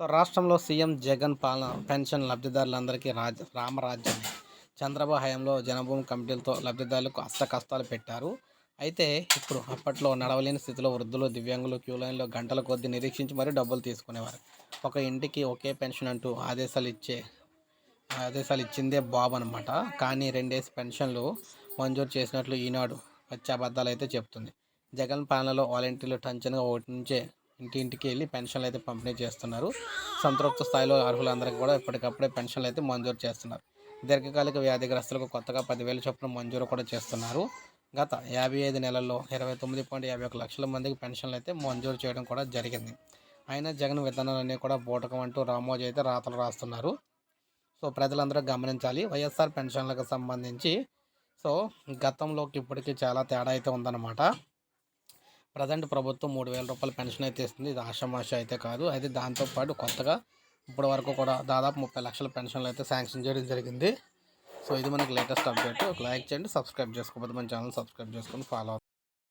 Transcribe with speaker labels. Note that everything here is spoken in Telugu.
Speaker 1: సో రాష్ట్రంలో సీఎం జగన్ పాలన పెన్షన్ లబ్ధిదారులందరికీ రాజ రామరాజ్యం. చంద్రబాబు హయాంలో జనభూమి కమిటీలతో లబ్ధిదారులకు అష్ట కష్టాలు పెట్టారు. అయితే ఇప్పుడు అప్పట్లో నడవలేని స్థితిలో వృద్ధులు దివ్యాంగులు క్యూ లైన్లో గంటల కొద్దీ నిరీక్షించి మరీ డబ్బులు తీసుకునేవారు. ఒక ఇంటికి ఒకే పెన్షన్ అంటూ ఆదేశాలు ఇచ్చే ఆదేశాలు ఇచ్చిందే బాబు అనమాట కానీ రెండేసి పెన్షన్లు మంజూరు చేసినట్లు ఈనాడు వచ్చే అబద్ధాలు అయితే చెప్తుంది. జగన్ పాలనలో వాలంటీర్లు టంచన్గా ఒకటి నుంచే ఇంటింటికి వెళ్ళి పెన్షన్లు అయితే పంపిణీ చేస్తున్నారు. సంతృప్త స్థాయిలో అర్హులందరికీ కూడా ఎప్పటికప్పుడే పెన్షన్లు అయితే మంజూరు చేస్తున్నారు. దీర్ఘకాలిక వ్యాధిగ్రస్తులకు కొత్తగా పదివేల చొప్పున మంజూరు కూడా చేస్తున్నారు. గత యాభై ఐదు నెలల్లో ఇరవై తొమ్మిది పాయింట్ యాభై ఒక లక్షల మందికి పెన్షన్లు అయితే మంజూరు చేయడం కూడా జరిగింది. అయినా జగన్ విధానాలన్నీ కూడా బూటకం అంటూ రామోజీ అయితే రాతలు రాస్తున్నారు. సో ప్రజలందరూ గమనించాలి. వైఎస్ఆర్ పెన్షన్లకు సంబంధించి సో గతంలోకి ఇప్పటికీ చాలా తేడా అయితే ఉందన్నమాట. ప్రజెంట్ ప్రభుత్వం మూడు వేల రూపాయల పెన్షన్ అయితే ఇస్తుంది. ఇది ఆషామాష అయితే కాదు. అయితే దాంతోపాటు కొత్తగా ఇప్పటి వరకు కూడా దాదాపు ముప్పై లక్షల పెన్షన్లు అయితే శాంక్షన్ చేయడం జరిగింది. సో ఇది మనకి లేటెస్ట్ అప్డేట్. లైక్ చేయండి సబ్స్క్రైబ్ చేసుకోకపోతే మన ఛానల్ సబ్స్క్రైబ్ చేసుకొని ఫాలో